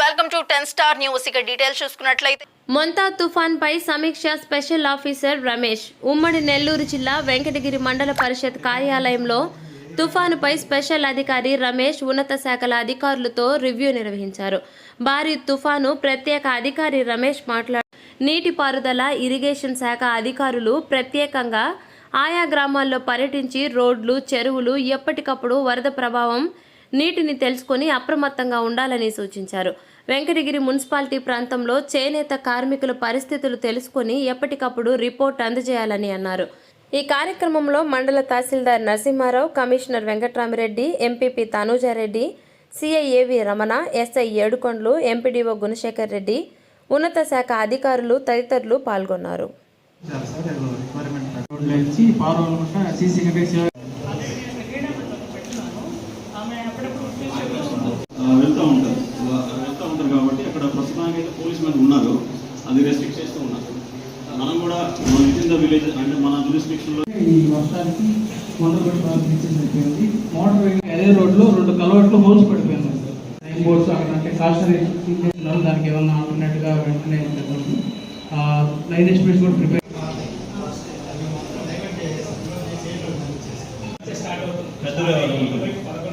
Welcome to ten star news. ఇక details చూసుకున్నట్లయితే మొంతా తుఫాన్ పై సమీక్ష స్పెషల్ ఆఫీసర్ రమేష్. ఉమ్మడి నెల్లూరు జిల్లా వెంకటగిరి మండల పరిషత్ కార్యాలయంలో తుఫానుపై స్పెషల్ అధికారి రమేష్ ఉన్నత శాఖల అధికారులతో రివ్యూ నిర్వహించారు. భారీ తుఫాను ప్రత్యేక అధికారి రమేష్ మాట్లాడు నీటిపారుదల ఇరిగేషన్ శాఖ అధికారులు ప్రత్యేకంగా ఆయా గ్రామాల్లో పర్యటించి రోడ్లు చెరువులు ఎప్పటికప్పుడు వరద ప్రభావం నీటిని తెలుసుకొని అప్రమత్తంగా ఉండాలని సూచించారు. వెంకటగిరి మున్సిపాలిటీ ప్రాంతంలో చేనేత కార్మికుల పరిస్థితులు తెలుసుకొని ఎప్పటికప్పుడు రిపోర్ట్ అందజేయాలని అన్నారు. ఈ కార్యక్రమంలో మండల తహసీల్దార్ నరసింహారావు కమిషనర్ వెంకట్రామిరెడ్డి ఎంపీపీ తనూజారెడ్డి సిఐఏవి రమణ ఎస్ఐ ఏడుకొండ్లు ఎంపీడీఓ గుణశేఖర్ రెడ్డి ఉన్నత శాఖ అధికారులు తదితరులు పాల్గొన్నారు. వెళ్తూ ఉంటారు. వెళ్తూ ఉంటారు. కాబట్టి అక్కడ ప్రస్తుతానికి అయితే పోలీస్ మెన్ ఉన్నారు. అది రెస్ట్రిక్ట్ చేస్తూ ఉన్నారు. మనం కూడా విత్ ఇన్ ద విలేజ్ అంటే మన జురిస్డిక్షన్లో ఈ వర్షానికి ప్రారంభించేసి అయిపోయింది. మోటార్ అదే రోడ్లో రెండు కలవట్లు హోల్స్ పడిపోయింది సైన్ బోర్డ్స్ అక్కడ అంటే కాస్టరీ దానికి ఏమన్నా ఆల్టర్నేట్గా వెంటనే లైన్ ఎస్టిమేట్స్ కూడా ప్రిపేర్ ప్రస్తుతానికి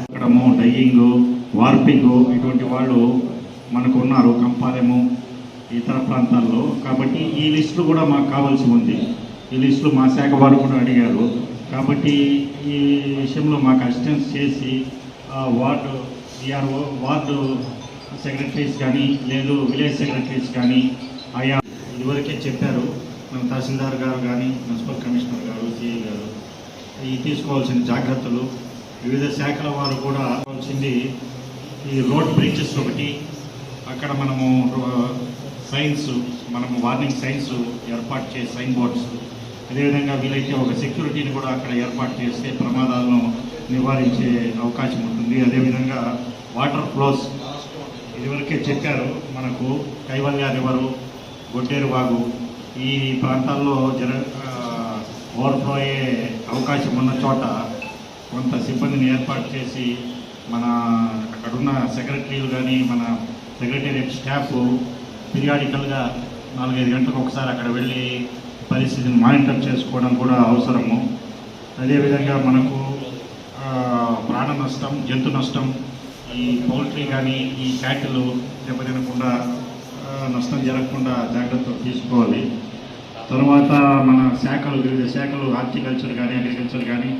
అక్కడము డయ్యింగ్ వార్పింగ్ ఇటువంటి వాళ్ళు మనకు ఉన్నారు కంపాలెము ఇతర ప్రాంతాల్లో. కాబట్టి ఈ లిస్టులు కూడా మాకు కావాల్సి ఉంది. ఈ లిస్టులు మా శాఖ వారు కూడా అడిగారు. కాబట్టి ఈ విషయంలో మాకు అసిస్టెన్స్ చేసి వార్డు విఆర్ఓ వార్డు సెక్రటరీస్ కానీ లేదు విలేజ్ సెక్రటరీస్ కానీ ఆయా ఇదివరకే చెప్పారు మన తహసీల్దార్ గారు కానీ మున్సిపల్ కమిషనర్ గారు సిఐ గారు. ఈ తీసుకోవాల్సిన జాగ్రత్తలు వివిధ శాఖల వారు కూడా కావాల్సింది ఈ రోడ్ బ్రిడ్జెస్ ఒకటి. అక్కడ మనము సైన్స్ మనము వార్నింగ్ సైన్స్ ఏర్పాటు చేసే సైన్ బోర్డ్స్. అదేవిధంగా వీలైతే ఒక సెక్యూరిటీని కూడా అక్కడ ఏర్పాటు చేస్తే ప్రమాదాలను నివారించే అవకాశం ఉంటుంది. అదేవిధంగా వాటర్ ఫ్లోస్ ఇవరికే చెప్పారు మనకు కైవల్య రివరు గొడ్డేరు వాగు ఈ ప్రాంతాల్లో జన ఓవర్ఫ్లో అయ్యే అవకాశం ఉన్న చోట కొంత సిబ్బందిని ఏర్పాటు చేసి మన అక్కడున్న సెక్రటరీలు కానీ మన సెక్రటేరియట్ స్టాఫ్ పీరియాడికల్గా నాలుగైదు గంటలకు ఒకసారి అక్కడ వెళ్ళి పరిస్థితిని మానిటర్ చేసుకోవడం కూడా అవసరము. అదేవిధంగా మనకు ప్రాణ నష్టం జంతు నష్టం ఈ పౌల్ట్రీ కానీ ఈ క్యాటిల్ దెబ్బతినకుండా తినకుండా నష్టం జరగకుండా జాగ్రత్తలు తీసుకోవాలి. తర్వాత మన శాఖలు వివిధ శాఖలు హార్టికల్చర్ కానీ అగ్రికల్చర్ కానీ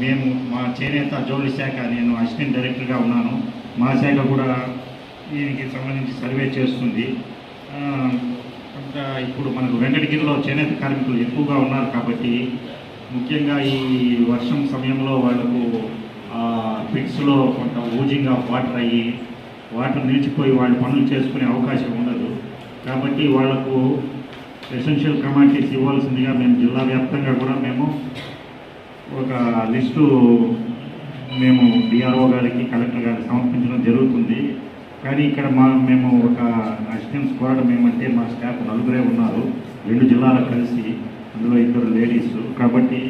మేము మా చేనేత జోడి శాఖ నేను అసిస్టెంట్ డైరెక్టర్గా ఉన్నాను. మా శాఖ కూడా దీనికి సంబంధించి సర్వే చేస్తుంది. ఇంకా ఇప్పుడు మనకు వెంకటగిరిలో చేనేత కార్మికులు ఎక్కువగా ఉన్నారు కాబట్టి ముఖ్యంగా ఈ వర్షం సమయంలో వాళ్ళకు పిట్స్లో కొంత ఊజింగ్ ఆఫ్ వాటర్ అయ్యి వాటర్ నిలిచిపోయి వాళ్ళు పనులు చేసుకునే అవకాశం ఉండదు. కాబట్టి వాళ్ళకు ఎసెన్షియల్ కమాడిటీస్ ఇవ్వాల్సిందిగా మేము జిల్లా వ్యాప్తంగా కూడా మేము ఒక లిస్టు మేము డిఆర్ఓ గారికి కలెక్టర్ గారికి సమర్పించడం జరుగుతుంది. కానీ ఇక్కడ మా మేము ఒక అసిస్టెంట్స్ కోరడం ఏమంటే మా స్టాఫ్ నలుగురే ఉన్నారు. రెండు జిల్లాలు కలిసి అందులో ఇద్దరు లేడీస్. కాబట్టి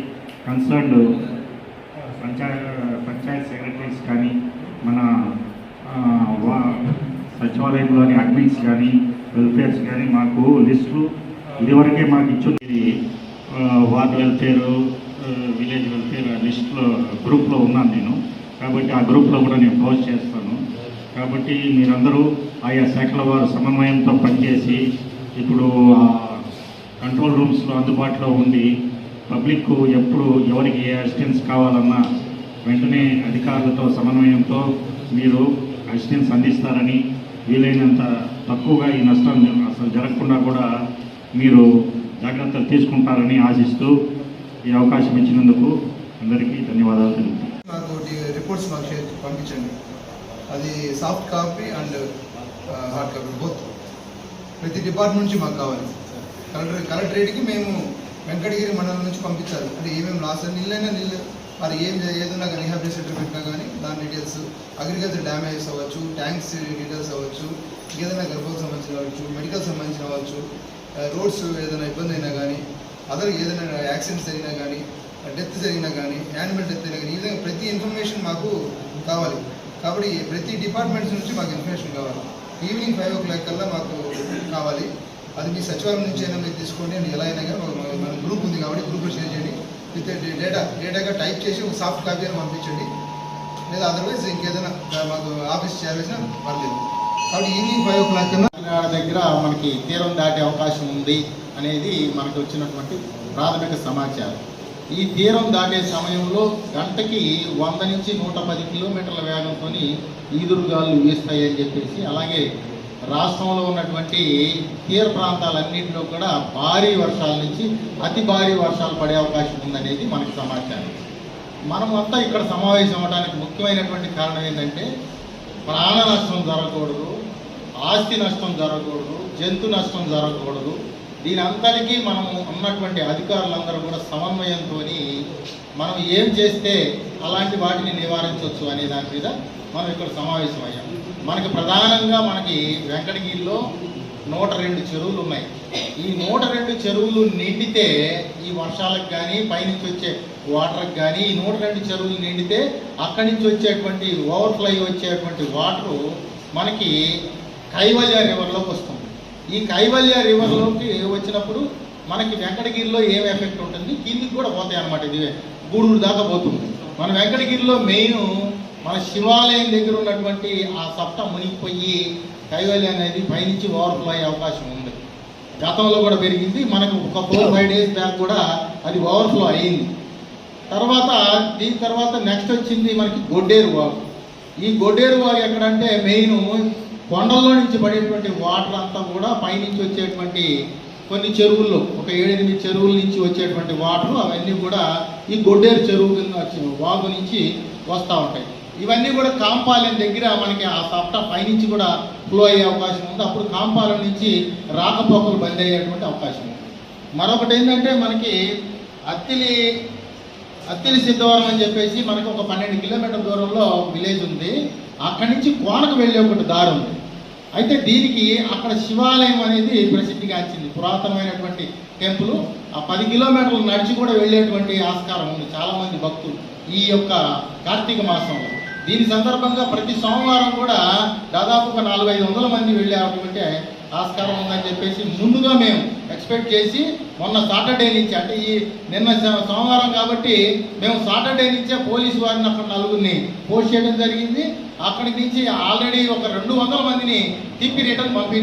కన్సర్న్డ్ పంచాయ పంచాయత్ కానీ మన వా- సచివాలయంలోని అడ్మిన్స్ కానీ వెల్ఫేర్స్ కానీ మాకు లిస్టు ఇదివరకే మాకు ఇచ్చింది. వార్డ్ వెల్ఫేర్ విలేజ్ వెల్ఫేర్ లిస్టులో గ్రూప్లో ఉన్నాను నేను. కాబట్టి ఆ గ్రూప్లో కూడా నేను పోస్ట్ చేస్తాను. కాబట్టి మీరందరూ ఆయా శాఖల వారు సమన్వయంతో పనిచేసి ఇప్పుడు కంట్రోల్ రూమ్స్లో అందుబాటులో ఉంది పబ్లిక్ ఎప్పుడు ఎవరికి ఏ అసిస్టెన్స్ కావాలన్నా వెంటనే అధికారులతో సమన్వయంతో మీరు అసిస్టెన్స్ అందిస్తారని వీలైనంత తక్కువగా ఈ నష్టం అసలు జరగకుండా కూడా మీరు జాగ్రత్తలు తీసుకుంటారని ఆశిస్తూ ఈ అవకాశం ఇచ్చినందుకు అందరికీ ధన్యవాదాలు తెలుపుతాను నాకు ఒకటి రిపోర్ట్స్ నాకు షేర్ పంపించండి. అది soft copy and hard copy both. ప్రతి డిపార్ట్మెంట్ నుంచి మాకు కావాలి. కలెక్టర్ కలెక్టరేట్కి మేము వెంకటగిరి మండలం నుంచి పంపించాలి. అంటే ఏమేమి లాస్ నీళ్ళైనా నీళ్ళు మరి ఏం ఏదైనా రీహాబిలిటేషన్ పెట్టినా కానీ దాని డీటెయిల్స్ అగ్రికల్చర్ డ్యామేజెస్ అవ్వచ్చు ట్యాంక్స్ డీటెయిల్స్ అవ్వచ్చు ఏదైనా గర్భకు సంబంధించిన అవ్వచ్చు మెడికల్ సంబంధించిన అవ్వచ్చు రోడ్స్ ఏదైనా ఇబ్బంది అయినా కానీ అదర్ ఏదైనా యాక్సిడెంట్స్ జరిగినా కానీ డెత్ జరిగినా కానీ యానిమల్ డెత్ అయినా కానీ ఈ విధంగా ప్రతి ఇన్ఫర్మేషన్ మాకు కావాలి. కాబట్టి ప్రతి డిపార్ట్మెంట్స్ నుంచి మాకు ఇన్ఫర్మేషన్ కావాలి. ఈవినింగ్ ఫైవ్ ఓ క్లాక్ కల్లా మాకు కావాలి. అది మీ సచివాలయం నుంచి అయినా మీరు తీసుకోండి. అండ్ ఎలా అయినా కానీ మాకు- మన గ్రూప్ ఉంది కాబట్టి గ్రూప్లో షేర్ చేయండి. విత్ డేటా డేటాగా టైప్ చేసి ఒక సాఫ్ట్ కాపీ అని పంపించండి. లేదా అదర్వైజ్ ఇంకేదైనా మాకు ఆఫీస్ చేయాల్సిన పర్లేదు. కాబట్టి ఈవినింగ్ ఫైవ్ ఓ క్లాక్ కన్నా దగ్గర మనకి తీరం దాటే అవకాశం ఉంది అనేది మనకు వచ్చినటువంటి ప్రాథమిక సమాచారం. ఈ తీరం దాటే సమయంలో గంటకి వంద నుంచి నూట పది కిలోమీటర్ల వేగంతో ఈదురుగాలు వీస్తాయని అని చెప్పేసి అలాగే రాష్ట్రంలో ఉన్నటువంటి తీర ప్రాంతాలన్నింటిలో కూడా భారీ వర్షాల నుంచి అతి భారీ వర్షాలు పడే అవకాశం ఉందనేది మనకు సమాచారం. మనమంతా ఇక్కడ సమావేశం అవడానికి ముఖ్యమైనటువంటి కారణం ఏంటంటే ప్రాణ నష్టం జరగకూడదు ఆస్తి నష్టం జరగకూడదు జంతు నష్టం జరగకూడదు. దీని అంతటికీ మనం ఉన్నటువంటి అధికారులందరూ కూడా సమన్వయంతో మనం ఏం చేస్తే అలాంటి వాటిని నివారించవచ్చు అనే దాని మీద మనం ఇక్కడ సమావేశమయ్యాం. మనకి ప్రధానంగా మనకి వెంకటగిరిలో నూట రెండు చెరువులు ఉన్నాయి. ఈ నూట రెండు చెరువులు నిండితే ఈ వర్షాలకు కానీ పైనుంచి వచ్చే వాటర్కి కానీ ఈ నూట రెండు చెరువులు నిండితే అక్కడి నుంచి వచ్చేటువంటి ఓవర్ఫ్లై వచ్చేటువంటి వాటరు మనకి కైవల్య రివర్లోకి వస్తుంది. ఈ కైవల్య రివర్లోకి వచ్చినప్పుడు మనకి వెంకటగిరిలో ఏం ఎఫెక్ట్ ఉంటుంది? కిందికి కూడా పోతాయి అన్నమాట ఇది గూడూరు దాకా పోతుంది. మన వెంకటగిరిలో మెయిన్ మన శివాలయం దగ్గర ఉన్నటువంటి ఆ సప్త మునిగిపోయి కైవల్య అనేది పైనుంచి ఓవర్ఫ్లో అయ్యే అవకాశం ఉంది. గతంలో కూడా పెరిగింది. మనకు ఒక ఫోర్ ఫైవ్ డేస్ బ్యాక్ కూడా అది ఓవర్ఫ్లో అయింది. తర్వాత దీని తర్వాత నెక్స్ట్ వచ్చింది మనకి గొడ్డేరు వాగు. ఈ గొడ్డేరు వాగు ఎక్కడంటే మెయిన్ కొండల్లో నుంచి పడేటువంటి వాటర్ అంతా కూడా పైనుంచి వచ్చేటువంటి కొన్ని చెరువుల్లో ఒక ఏడెనిమిది చెరువుల నుంచి వచ్చేటువంటి వాటర్ అవన్నీ కూడా ఈ గొడ్డేరు చెరువు కింద వచ్చి వాగు నుంచి వస్తూ ఉంటాయి. ఇవన్నీ కూడా కాంపాలెం దగ్గర మనకి ఆ సప్ట పైనుంచి కూడా ఫ్లో అయ్యే అవకాశం ఉంది. అప్పుడు కాంపాలెం నుంచి రాకపోకలు బంద్ అయ్యేటువంటి అవకాశం ఉంది. మరొకటి ఏంటంటే మనకి అత్తిలి అత్తిలి సిద్ధవరం అని చెప్పేసి మనకి ఒక పన్నెండు కిలోమీటర్ల దూరంలో విలేజ్ ఉంది. అక్కడి నుంచి కోనకు వెళ్ళే ఒకటి దారి ఉంది. అయితే దీనికి అక్కడ శివాలయం అనేది ప్రసిద్ధిగాంచింది పురాతనమైనటువంటి టెంపుల్. ఆ పది కిలోమీటర్లు నడిచి కూడా వెళ్ళేటువంటి ఆస్కారం ఉంది. చాలామంది భక్తులు ఈ యొక్క కార్తీక మాసంలో. దీని సందర్భంగా ప్రతి సోమవారం కూడా దాదాపు ఒక నాలుగు ఐదు వందల మంది వెళ్ళేటువంటి ఆస్కారం ఉందని చెప్పేసి ముందుగా మేము ఎక్స్పెక్ట్ చేసి మొన్న సాటర్డే నుంచి అంటే ఈ నిన్న సోమవారం కాబట్టి మేము సాటర్డే నుంచే పోలీసు వారిని అక్కడ నలుగురిని పోస్ట్ చేయడం జరిగింది. అక్కడి నుంచి ఆల్రెడీ ఒక రెండు వందల మందిని తిప్పి రిటర్న్ పంపి